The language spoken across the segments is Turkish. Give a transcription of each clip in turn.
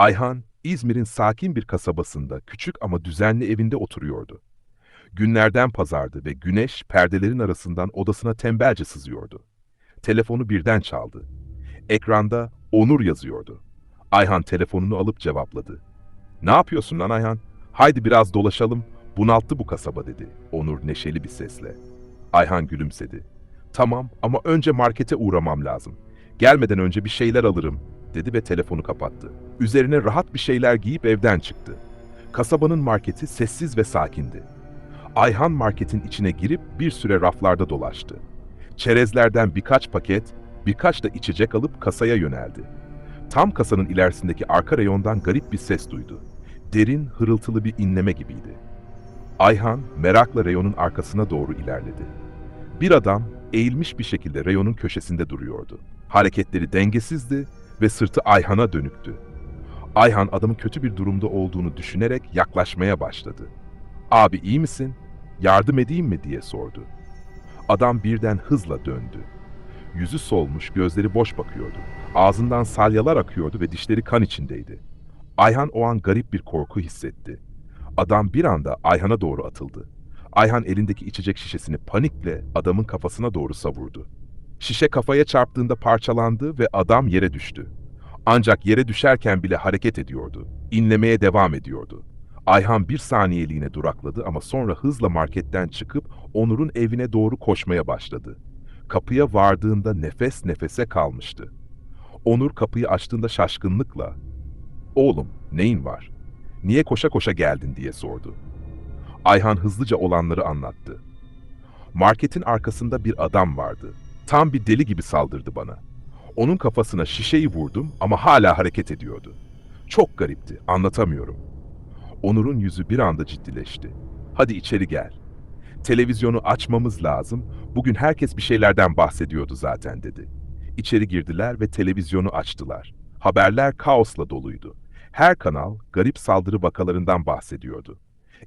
Ayhan, İzmir'in sakin bir kasabasında küçük ama düzenli evinde oturuyordu. Günlerden pazardı ve güneş perdelerin arasından odasına tembelce sızıyordu. Telefonu birden çaldı. Ekranda Onur yazıyordu. Ayhan telefonunu alıp cevapladı. Ne yapıyorsun lan Ayhan? Haydi biraz dolaşalım. Bunalttı bu kasaba dedi. Onur neşeli bir sesle. Ayhan gülümsedi. Tamam ama önce markete uğramam lazım. Gelmeden önce bir şeyler alırım dedi ve telefonu kapattı. Üzerine rahat bir şeyler giyip evden çıktı. Kasabanın marketi sessiz ve sakindi. Ayhan marketin içine girip bir süre raflarda dolaştı. Çerezlerden birkaç paket, birkaç da içecek alıp kasaya yöneldi. Tam kasanın ilerisindeki arka reyondan garip bir ses duydu. Derin, hırıltılı bir inleme gibiydi. Ayhan merakla reyonun arkasına doğru ilerledi. Bir adam eğilmiş bir şekilde reyonun köşesinde duruyordu. Hareketleri dengesizdi ve sırtı Ayhan'a dönüktü. Ayhan adamın kötü bir durumda olduğunu düşünerek yaklaşmaya başladı. "Abi iyi misin? Yardım edeyim mi?" diye sordu. Adam birden hızla döndü. Yüzü solmuş, gözleri boş bakıyordu. Ağzından salyalar akıyordu ve dişleri kan içindeydi. Ayhan o an garip bir korku hissetti. Adam bir anda Ayhan'a doğru atıldı. Ayhan elindeki içecek şişesini panikle adamın kafasına doğru savurdu. Şişe kafaya çarptığında parçalandı ve adam yere düştü. Ancak yere düşerken bile hareket ediyordu. İnlemeye devam ediyordu. Ayhan bir saniyeliğine durakladı ama sonra hızla marketten çıkıp Onur'un evine doğru koşmaya başladı. Kapıya vardığında nefes nefese kalmıştı. Onur kapıyı açtığında şaşkınlıkla "Oğlum, neyin var? Niye koşa koşa geldin?" diye sordu. Ayhan hızlıca olanları anlattı. Marketin arkasında bir adam vardı. Tam bir deli gibi saldırdı bana. Onun kafasına şişeyi vurdum ama hala hareket ediyordu. Çok garipti, anlatamıyorum. Onur'un yüzü bir anda ciddileşti. Hadi içeri gel. Televizyonu açmamız lazım. Bugün herkes bir şeylerden bahsediyordu zaten dedi. İçeri girdiler ve televizyonu açtılar. Haberler kaosla doluydu. Her kanal garip saldırı vakalarından bahsediyordu.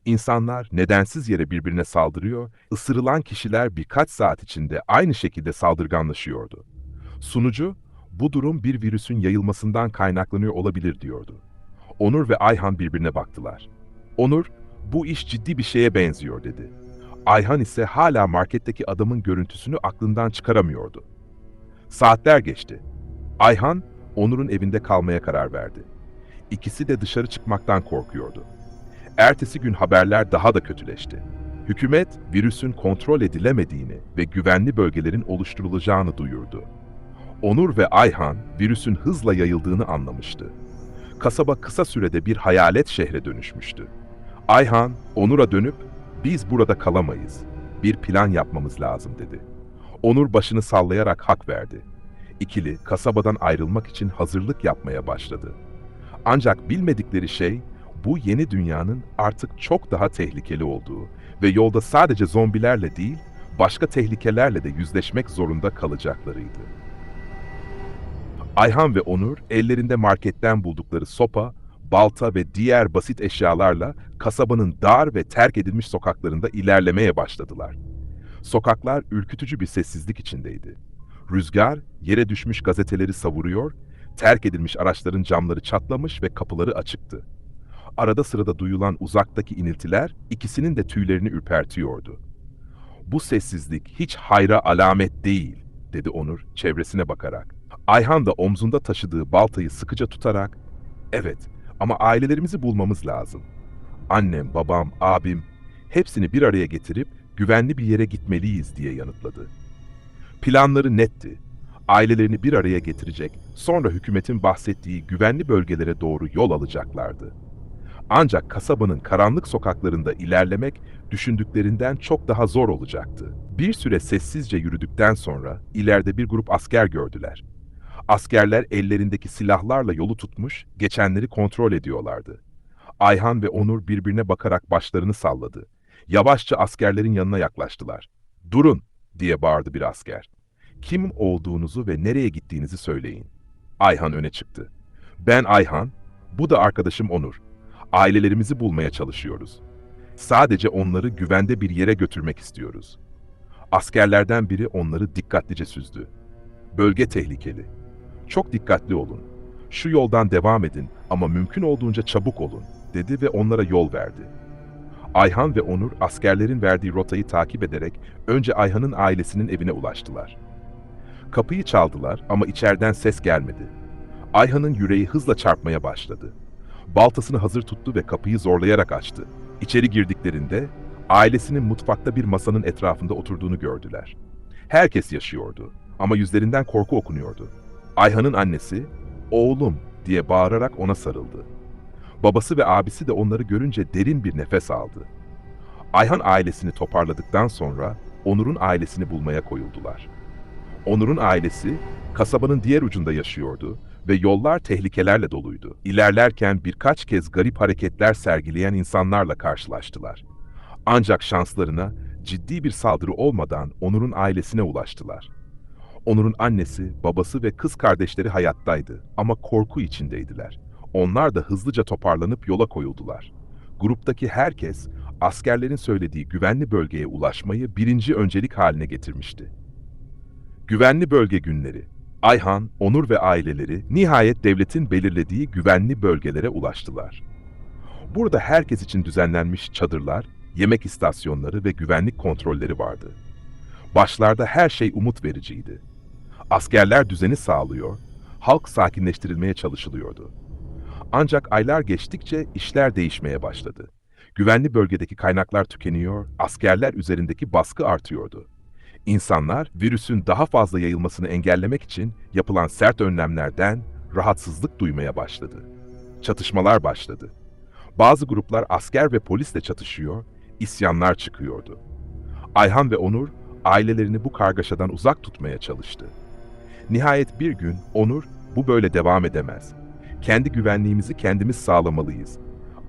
İnsanlar nedensiz yere birbirine saldırıyor, ısırılan kişiler birkaç saat içinde aynı şekilde saldırganlaşıyordu. Sunucu, bu durum bir virüsün yayılmasından kaynaklanıyor olabilir diyordu. Onur ve Ayhan birbirine baktılar. Onur, bu iş ciddi bir şeye benziyor dedi. Ayhan ise hala marketteki adamın görüntüsünü aklından çıkaramıyordu. Saatler geçti. Ayhan, Onur'un evinde kalmaya karar verdi. İkisi de dışarı çıkmaktan korkuyordu. Ertesi gün haberler daha da kötüleşti. Hükümet, virüsün kontrol edilemediğini ve güvenli bölgelerin oluşturulacağını duyurdu. Onur ve Ayhan, virüsün hızla yayıldığını anlamıştı. Kasaba kısa sürede bir hayalet şehre dönüşmüştü. Ayhan, Onur'a dönüp, biz burada kalamayız, bir plan yapmamız lazım dedi. Onur başını sallayarak hak verdi. İkili, kasabadan ayrılmak için hazırlık yapmaya başladı. Ancak bilmedikleri şey, bu yeni dünyanın artık çok daha tehlikeli olduğu ve yolda sadece zombilerle değil, başka tehlikelerle de yüzleşmek zorunda kalacaklarıydı. Ayhan ve Onur ellerinde marketten buldukları sopa, balta ve diğer basit eşyalarla kasabanın dar ve terk edilmiş sokaklarında ilerlemeye başladılar. Sokaklar ürkütücü bir sessizlik içindeydi. Rüzgar yere düşmüş gazeteleri savuruyor, terk edilmiş araçların camları çatlamış ve kapıları açıktı. Arada sırada duyulan uzaktaki iniltiler ikisinin de tüylerini ürpertiyordu. Bu sessizlik hiç hayra alamet değil, dedi Onur çevresine bakarak. Ayhan da omzunda taşıdığı baltayı sıkıca tutarak, evet ama ailelerimizi bulmamız lazım. Annem, babam, abim, hepsini bir araya getirip güvenli bir yere gitmeliyiz diye yanıtladı. Planları netti. Ailelerini bir araya getirecek, sonra hükümetin bahsettiği güvenli bölgelere doğru yol alacaklardı. Ancak kasabanın karanlık sokaklarında ilerlemek düşündüklerinden çok daha zor olacaktı. Bir süre sessizce yürüdükten sonra ileride bir grup asker gördüler. Askerler ellerindeki silahlarla yolu tutmuş, geçenleri kontrol ediyorlardı. Ayhan ve Onur birbirine bakarak başlarını salladı. Yavaşça askerlerin yanına yaklaştılar. "Durun!" diye bağırdı bir asker. "Kim olduğunuzu ve nereye gittiğinizi söyleyin." Ayhan öne çıktı. "Ben Ayhan, bu da arkadaşım Onur. Ailelerimizi bulmaya çalışıyoruz. Sadece onları güvende bir yere götürmek istiyoruz." Askerlerden biri onları dikkatlice süzdü. "Bölge tehlikeli. Çok dikkatli olun. Şu yoldan devam edin ama mümkün olduğunca çabuk olun, dedi ve onlara yol verdi. Ayhan ve Onur askerlerin verdiği rotayı takip ederek önce Ayhan'ın ailesinin evine ulaştılar. Kapıyı çaldılar ama içeriden ses gelmedi. Ayhan'ın yüreği hızla çarpmaya başladı. Baltasını hazır tuttu ve kapıyı zorlayarak açtı. İçeri girdiklerinde ailesinin mutfakta bir masanın etrafında oturduğunu gördüler. Herkes yaşıyordu ama yüzlerinden korku okunuyordu. Ayhan'ın annesi, "Oğlum!" diye bağırarak ona sarıldı. Babası ve abisi de onları görünce derin bir nefes aldı. Ayhan ailesini toparladıktan sonra Onur'un ailesini bulmaya koyuldular. Onur'un ailesi kasabanın diğer ucunda yaşıyordu ve yollar tehlikelerle doluydu. İlerlerken birkaç kez garip hareketler sergileyen insanlarla karşılaştılar. Ancak şanslarına ciddi bir saldırı olmadan Onur'un ailesine ulaştılar. Onur'un annesi, babası ve kız kardeşleri hayattaydı ama korku içindeydiler. Onlar da hızlıca toparlanıp yola koyuldular. Gruptaki herkes askerlerin söylediği güvenli bölgeye ulaşmayı birinci öncelik haline getirmişti. Güvenli bölge günleri. Ayhan, Onur ve aileleri nihayet devletin belirlediği güvenli bölgelere ulaştılar. Burada herkes için düzenlenmiş çadırlar, yemek istasyonları ve güvenlik kontrolleri vardı. Başlarda her şey umut vericiydi. Askerler düzeni sağlıyor, halk sakinleştirilmeye çalışılıyordu. Ancak aylar geçtikçe işler değişmeye başladı. Güvenli bölgedeki kaynaklar tükeniyor, askerler üzerindeki baskı artıyordu. İnsanlar virüsün daha fazla yayılmasını engellemek için yapılan sert önlemlerden rahatsızlık duymaya başladı. Çatışmalar başladı. Bazı gruplar asker ve polisle çatışıyor, isyanlar çıkıyordu. Ayhan ve Onur ailelerini bu kargaşadan uzak tutmaya çalıştı. Nihayet bir gün Onur bu böyle devam edemez. Kendi güvenliğimizi kendimiz sağlamalıyız.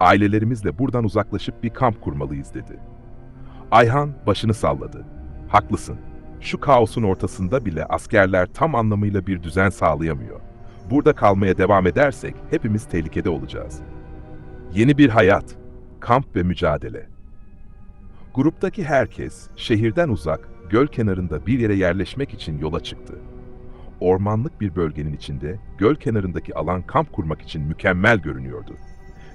Ailelerimizle buradan uzaklaşıp bir kamp kurmalıyız dedi. Ayhan başını salladı. Haklısın. Şu kaosun ortasında bile askerler tam anlamıyla bir düzen sağlayamıyor. Burada kalmaya devam edersek hepimiz tehlikede olacağız. Yeni bir hayat, kamp ve mücadele. Gruptaki herkes şehirden uzak, göl kenarında bir yere yerleşmek için yola çıktı. Ormanlık bir bölgenin içinde göl kenarındaki alan kamp kurmak için mükemmel görünüyordu.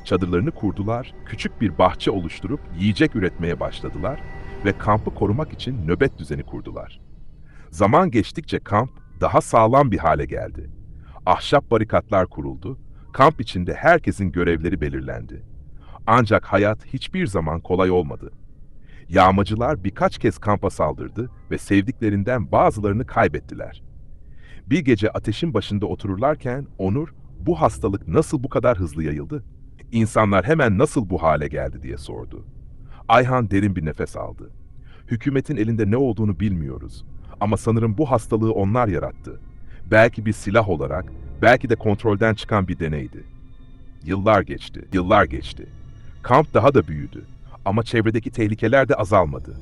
Çadırlarını kurdular, küçük bir bahçe oluşturup yiyecek üretmeye başladılar ve kampı korumak için nöbet düzeni kurdular. Zaman geçtikçe kamp daha sağlam bir hale geldi. Ahşap barikatlar kuruldu, kamp içinde herkesin görevleri belirlendi. Ancak hayat hiçbir zaman kolay olmadı. Yağmacılar birkaç kez kampa saldırdı ve sevdiklerinden bazılarını kaybettiler. Bir gece ateşin başında otururlarken Onur, bu hastalık nasıl bu kadar hızlı yayıldı? İnsanlar hemen nasıl bu hale geldi diye sordu. Ayhan derin bir nefes aldı. Hükümetin elinde ne olduğunu bilmiyoruz. Ama sanırım bu hastalığı onlar yarattı. Belki bir silah olarak, belki de kontrolden çıkan bir deneydi. Yıllar geçti, yıllar geçti. Kamp daha da büyüdü. Ama çevredeki tehlikeler de azalmadı.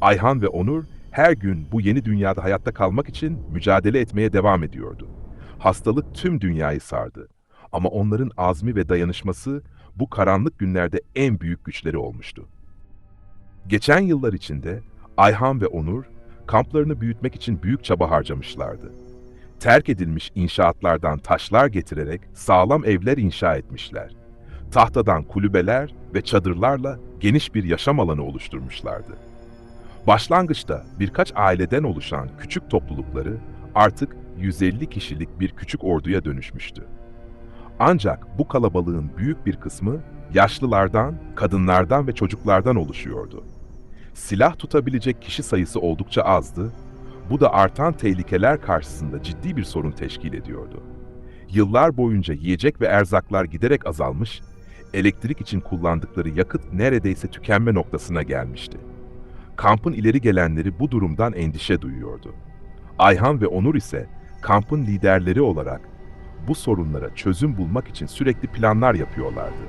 Ayhan ve Onur her gün bu yeni dünyada hayatta kalmak için mücadele etmeye devam ediyordu. Hastalık tüm dünyayı sardı. Ama onların azmi ve dayanışması bu karanlık günlerde en büyük güçleri olmuştu. Geçen yıllar içinde Ayhan ve Onur kamplarını büyütmek için büyük çaba harcamışlardı. Terk edilmiş inşaatlardan taşlar getirerek sağlam evler inşa etmişler. Tahtadan kulübeler ve çadırlarla geniş bir yaşam alanı oluşturmuşlardı. Başlangıçta birkaç aileden oluşan küçük toplulukları artık 150 kişilik bir küçük orduya dönüşmüştü. Ancak bu kalabalığın büyük bir kısmı yaşlılardan, kadınlardan ve çocuklardan oluşuyordu. Silah tutabilecek kişi sayısı oldukça azdı. Bu da artan tehlikeler karşısında ciddi bir sorun teşkil ediyordu. Yıllar boyunca yiyecek ve erzaklar giderek azalmış, elektrik için kullandıkları yakıt neredeyse tükenme noktasına gelmişti. Kampın ileri gelenleri bu durumdan endişe duyuyordu. Ayhan ve Onur ise kampın liderleri olarak bu sorunlara çözüm bulmak için sürekli planlar yapıyorlardı.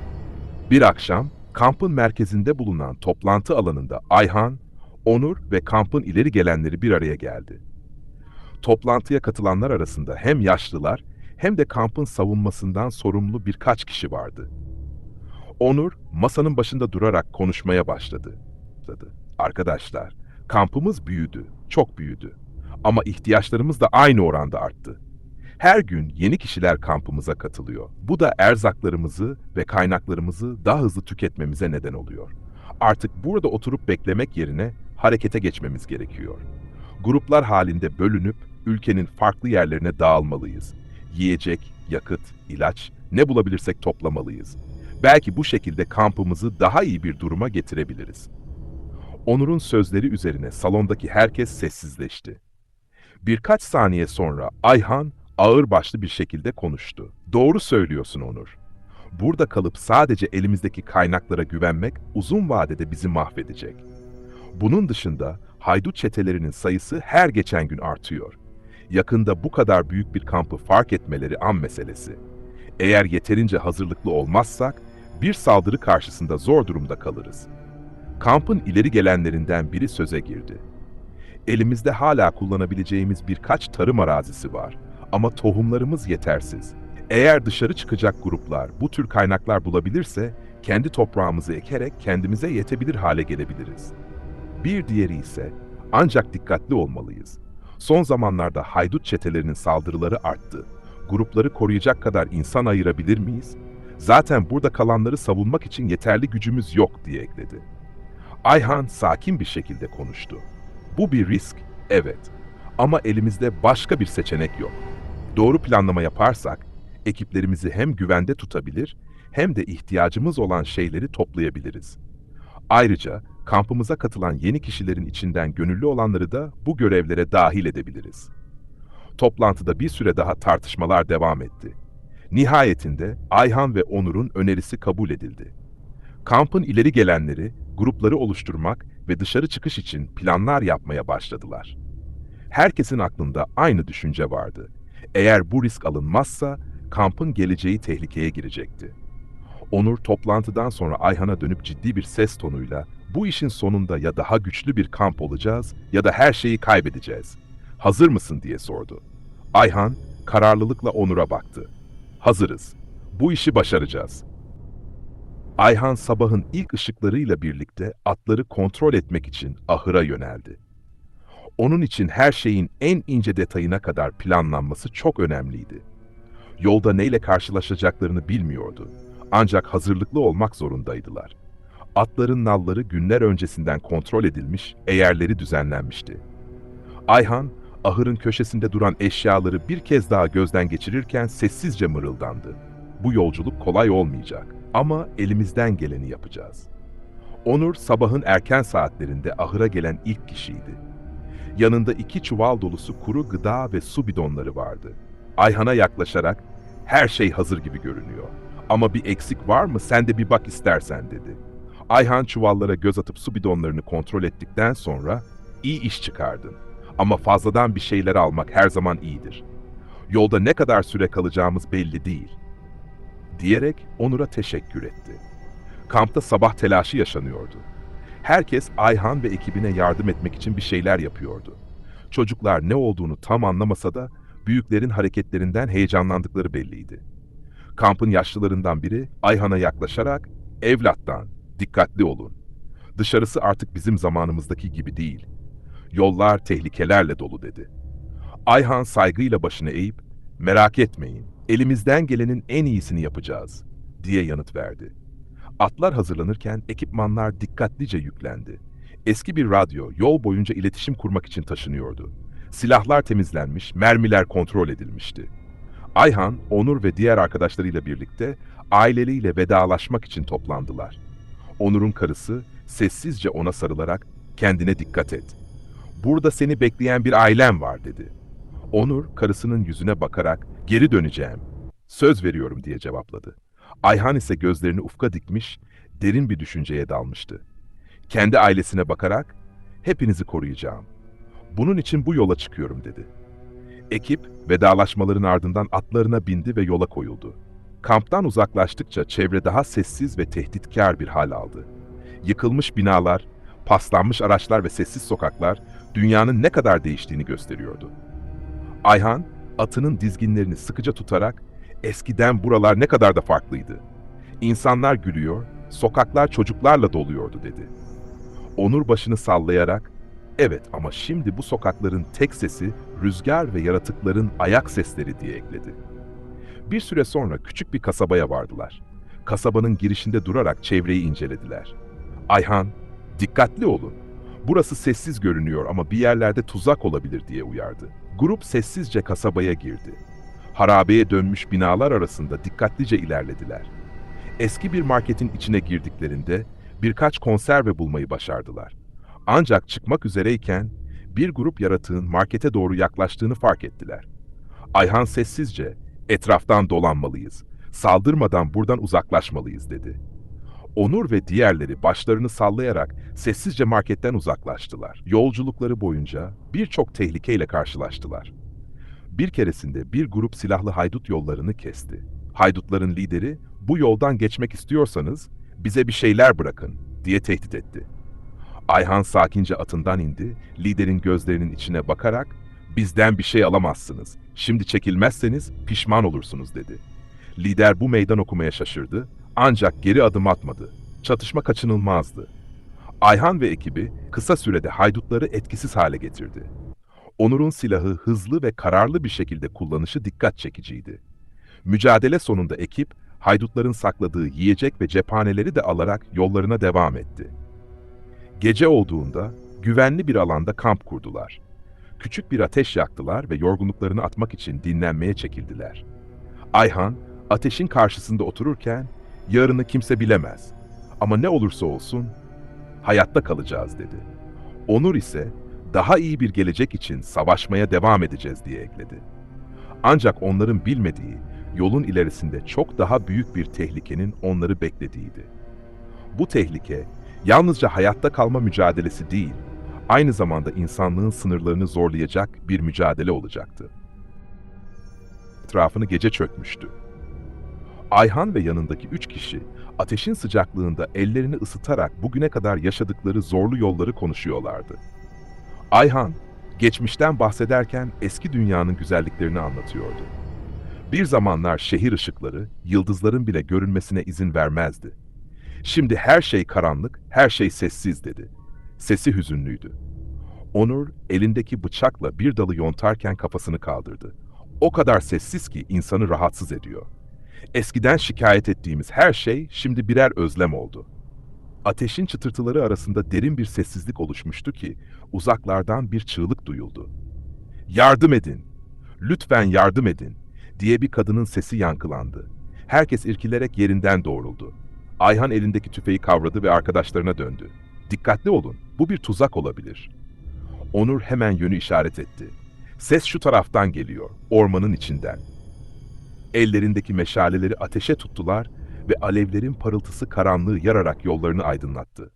Bir akşam kampın merkezinde bulunan toplantı alanında Ayhan, Onur ve kampın ileri gelenleri bir araya geldi. Toplantıya katılanlar arasında hem yaşlılar hem de kampın savunmasından sorumlu birkaç kişi vardı. Onur masanın başında durarak konuşmaya başladı. Arkadaşlar, kampımız büyüdü, çok büyüdü. Ama ihtiyaçlarımız da aynı oranda arttı. Her gün yeni kişiler kampımıza katılıyor. Bu da erzaklarımızı ve kaynaklarımızı daha hızlı tüketmemize neden oluyor. Artık burada oturup beklemek yerine harekete geçmemiz gerekiyor. Gruplar halinde bölünüp ülkenin farklı yerlerine dağılmalıyız. Yiyecek, yakıt, ilaç ne bulabilirsek toplamalıyız. Belki bu şekilde kampımızı daha iyi bir duruma getirebiliriz. Onur'un sözleri üzerine salondaki herkes sessizleşti. Birkaç saniye sonra Ayhan ağırbaşlı bir şekilde konuştu. Doğru söylüyorsun Onur. Burada kalıp sadece elimizdeki kaynaklara güvenmek uzun vadede bizi mahvedecek. Bunun dışında haydut çetelerinin sayısı her geçen gün artıyor. Yakında bu kadar büyük bir kampı fark etmeleri an meselesi. Eğer yeterince hazırlıklı olmazsak bir saldırı karşısında zor durumda kalırız. Kampın ileri gelenlerinden biri söze girdi. Elimizde hala kullanabileceğimiz birkaç tarım arazisi var ama tohumlarımız yetersiz. Eğer dışarı çıkacak gruplar bu tür kaynaklar bulabilirse kendi toprağımızı ekerek kendimize yetebilir hale gelebiliriz. Bir diğeri ise ancak dikkatli olmalıyız. Son zamanlarda haydut çetelerinin saldırıları arttı. Grupları koruyacak kadar insan ayırabilir miyiz? Zaten burada kalanları savunmak için yeterli gücümüz yok diye ekledi. Ayhan sakin bir şekilde konuştu. Bu bir risk, evet. Ama elimizde başka bir seçenek yok. Doğru planlama yaparsak ekiplerimizi hem güvende tutabilir hem de ihtiyacımız olan şeyleri toplayabiliriz. Ayrıca kampımıza katılan yeni kişilerin içinden gönüllü olanları da bu görevlere dahil edebiliriz. Toplantıda bir süre daha tartışmalar devam etti. Nihayetinde Ayhan ve Onur'un önerisi kabul edildi. Kampın ileri gelenleri grupları oluşturmak ve dışarı çıkış için planlar yapmaya başladılar. Herkesin aklında aynı düşünce vardı. Eğer bu risk alınmazsa kampın geleceği tehlikeye girecekti. Onur toplantıdan sonra Ayhan'a dönüp ciddi bir ses tonuyla bu işin sonunda ya daha güçlü bir kamp olacağız ya da her şeyi kaybedeceğiz. Hazır mısın diye sordu. Ayhan kararlılıkla Onur'a baktı. Hazırız. Bu işi başaracağız. Ayhan sabahın ilk ışıklarıyla birlikte atları kontrol etmek için ahıra yöneldi. Onun için her şeyin en ince detayına kadar planlanması çok önemliydi. Yolda neyle karşılaşacaklarını bilmiyordu. Ancak hazırlıklı olmak zorundaydılar. Atların nalları günler öncesinden kontrol edilmiş, eğerleri düzenlenmişti. Ayhan, ahırın köşesinde duran eşyaları bir kez daha gözden geçirirken sessizce mırıldandı. Bu yolculuk kolay olmayacak ama elimizden geleni yapacağız. Onur sabahın erken saatlerinde ahıra gelen ilk kişiydi. Yanında iki çuval dolusu kuru gıda ve su bidonları vardı. Ayhan'a yaklaşarak her şey hazır gibi görünüyor. Ama bir eksik var mı sen de bir bak istersen dedi. Ayhan çuvallara göz atıp su bidonlarını kontrol ettikten sonra iyi iş çıkardın. Ama fazladan bir şeyler almak her zaman iyidir. Yolda ne kadar süre kalacağımız belli değil. Diyerek Onur'a teşekkür etti. Kampta sabah telaşı yaşanıyordu. Herkes Ayhan ve ekibine yardım etmek için bir şeyler yapıyordu. Çocuklar ne olduğunu tam anlamasa da büyüklerin hareketlerinden heyecanlandıkları belliydi. Kampın yaşlılarından biri Ayhan'a yaklaşarak "Evlattan, dikkatli olun. Dışarısı artık bizim zamanımızdaki gibi değil. Yollar tehlikelerle dolu." dedi. Ayhan saygıyla başını eğip "Merak etmeyin, elimizden gelenin en iyisini yapacağız." diye yanıt verdi. Atlar hazırlanırken ekipmanlar dikkatlice yüklendi. Eski bir radyo yol boyunca iletişim kurmak için taşınıyordu. Silahlar temizlenmiş, mermiler kontrol edilmişti. Ayhan, Onur ve diğer arkadaşlarıyla birlikte aileleriyle vedalaşmak için toplandılar. Onur'un karısı sessizce ona sarılarak kendine dikkat et. Burada seni bekleyen bir ailem var dedi. Onur karısının yüzüne bakarak geri döneceğim. Söz veriyorum diye cevapladı. Ayhan ise gözlerini ufka dikmiş, derin bir düşünceye dalmıştı. Kendi ailesine bakarak hepinizi koruyacağım. Bunun için bu yola çıkıyorum dedi. Ekip vedalaşmaların ardından atlarına bindi ve yola koyuldu. Kamptan uzaklaştıkça çevre daha sessiz ve tehditkar bir hal aldı. Yıkılmış binalar, paslanmış araçlar ve sessiz sokaklar dünyanın ne kadar değiştiğini gösteriyordu. Ayhan, atının dizginlerini sıkıca tutarak eskiden buralar ne kadar da farklıydı. İnsanlar gülüyor, sokaklar çocuklarla doluyordu dedi. Onur başını sallayarak Evet ama şimdi bu sokakların tek sesi rüzgar ve yaratıkların ayak sesleri diye ekledi. Bir süre sonra küçük bir kasabaya vardılar. Kasabanın girişinde durarak çevreyi incelediler. Ayhan, dikkatli olun. Burası sessiz görünüyor ama bir yerlerde tuzak olabilir diye uyardı. Grup sessizce kasabaya girdi. Harabeye dönmüş binalar arasında dikkatlice ilerlediler. Eski bir marketin içine girdiklerinde birkaç konserve bulmayı başardılar. Ancak çıkmak üzereyken bir grup yaratığın markete doğru yaklaştığını fark ettiler. Ayhan sessizce, etraftan dolanmalıyız, saldırmadan buradan uzaklaşmalıyız dedi. Onur ve diğerleri başlarını sallayarak sessizce marketten uzaklaştılar. Yolculukları boyunca birçok tehlikeyle karşılaştılar. Bir keresinde bir grup silahlı haydut yollarını kesti. Haydutların lideri, bu yoldan geçmek istiyorsanız bize bir şeyler bırakın diye tehdit etti. Ayhan sakince atından indi, liderin gözlerinin içine bakarak bizden bir şey alamazsınız, şimdi çekilmezseniz pişman olursunuz dedi. Lider bu meydan okumaya şaşırdı ancak geri adım atmadı. Çatışma kaçınılmazdı. Ayhan ve ekibi kısa sürede haydutları etkisiz hale getirdi. Onur'un silahı hızlı ve kararlı bir şekilde kullanışı dikkat çekiciydi. Mücadele sonunda ekip, haydutların sakladığı yiyecek ve cephaneleri de alarak yollarına devam etti. Gece olduğunda güvenli bir alanda kamp kurdular. Küçük bir ateş yaktılar ve yorgunluklarını atmak için dinlenmeye çekildiler. Ayhan, ateşin karşısında otururken, yarını kimse bilemez ama ne olursa olsun hayatta kalacağız dedi. Onur ise daha iyi bir gelecek için savaşmaya devam edeceğiz diye ekledi. Ancak onların bilmediği yolun ilerisinde çok daha büyük bir tehlikenin onları beklediğiydi. Bu tehlike yalnızca hayatta kalma mücadelesi değil, aynı zamanda insanlığın sınırlarını zorlayacak bir mücadele olacaktı. Etrafını gece çökmüştü. Ayhan ve yanındaki üç kişi ateşin sıcaklığında ellerini ısıtarak bugüne kadar yaşadıkları zorlu yolları konuşuyorlardı. Ayhan, geçmişten bahsederken eski dünyanın güzelliklerini anlatıyordu. Bir zamanlar şehir ışıkları, yıldızların bile görünmesine izin vermezdi. Şimdi her şey karanlık, her şey sessiz dedi. Sesi hüzünlüydü. Onur elindeki bıçakla bir dalı yontarken kafasını kaldırdı. O kadar sessiz ki insanı rahatsız ediyor. Eskiden şikayet ettiğimiz her şey şimdi birer özlem oldu. Ateşin çıtırtıları arasında derin bir sessizlik oluşmuştu ki uzaklardan bir çığlık duyuldu. Yardım edin! Lütfen yardım edin! diye bir kadının sesi yankılandı. Herkes irkilerek yerinden doğruldu. Ayhan elindeki tüfeği kavradı ve arkadaşlarına döndü. Dikkatli olun, bu bir tuzak olabilir. Onur hemen yönü işaret etti. Ses şu taraftan geliyor, ormanın içinden. Ellerindeki meşaleleri ateşe tuttular ve alevlerin parıltısı karanlığı yararak yollarını aydınlattı.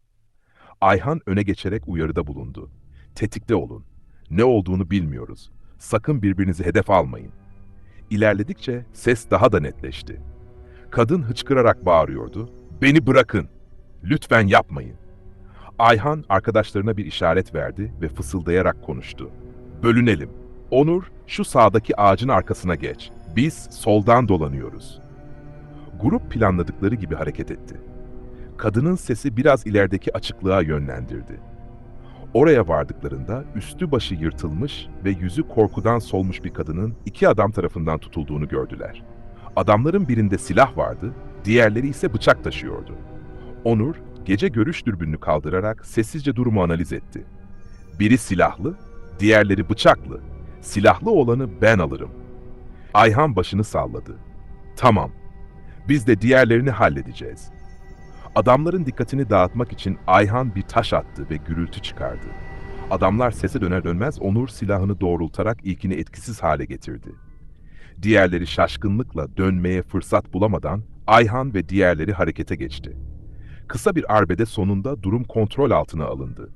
Ayhan öne geçerek uyarıda bulundu. Tetikte olun. Ne olduğunu bilmiyoruz. Sakın birbirinizi hedef almayın. İlerledikçe ses daha da netleşti. Kadın hıçkırarak bağırıyordu. Beni bırakın. Lütfen yapmayın. Ayhan arkadaşlarına bir işaret verdi ve fısıldayarak konuştu. Bölünelim. Onur şu sağdaki ağacın arkasına geç. Biz soldan dolanıyoruz. Grup planladıkları gibi hareket etti. Kadının sesi biraz ilerideki açıklığa yönlendirdi. Oraya vardıklarında üstü başı yırtılmış ve yüzü korkudan solmuş bir kadının iki adam tarafından tutulduğunu gördüler. Adamların birinde silah vardı, diğerleri ise bıçak taşıyordu. Onur, gece görüş dürbününü kaldırarak sessizce durumu analiz etti. Biri silahlı, diğerleri bıçaklı. Silahlı olanı ben alırım. Ayhan başını salladı. Tamam, biz de diğerlerini halledeceğiz. Adamların dikkatini dağıtmak için Ayhan bir taş attı ve gürültü çıkardı. Adamlar sese döner dönmez Onur silahını doğrultarak ilkini etkisiz hale getirdi. Diğerleri şaşkınlıkla dönmeye fırsat bulamadan Ayhan ve diğerleri harekete geçti. Kısa bir arbede sonunda durum kontrol altına alındı.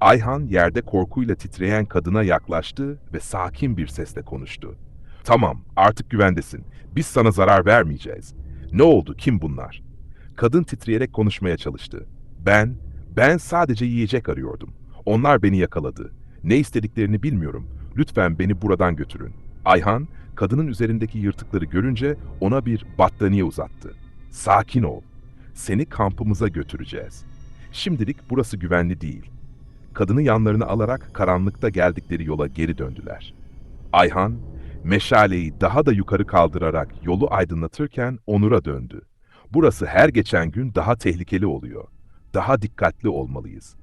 Ayhan yerde korkuyla titreyen kadına yaklaştı ve sakin bir sesle konuştu. Tamam, artık güvendesin. Biz sana zarar vermeyeceğiz. Ne oldu, kim bunlar? Kadın titreyerek konuşmaya çalıştı. Ben, ben sadece yiyecek arıyordum. Onlar beni yakaladı. Ne istediklerini bilmiyorum. Lütfen beni buradan götürün. Ayhan, kadının üzerindeki yırtıkları görünce ona bir battaniye uzattı. Sakin ol. Seni kampımıza götüreceğiz. Şimdilik burası güvenli değil. kadını yanlarına alarak karanlıkta geldikleri yola geri döndüler. Ayhan, meşaleyi daha da yukarı kaldırarak yolu aydınlatırken Onur'a döndü. Burası her geçen gün daha tehlikeli oluyor. Daha dikkatli olmalıyız.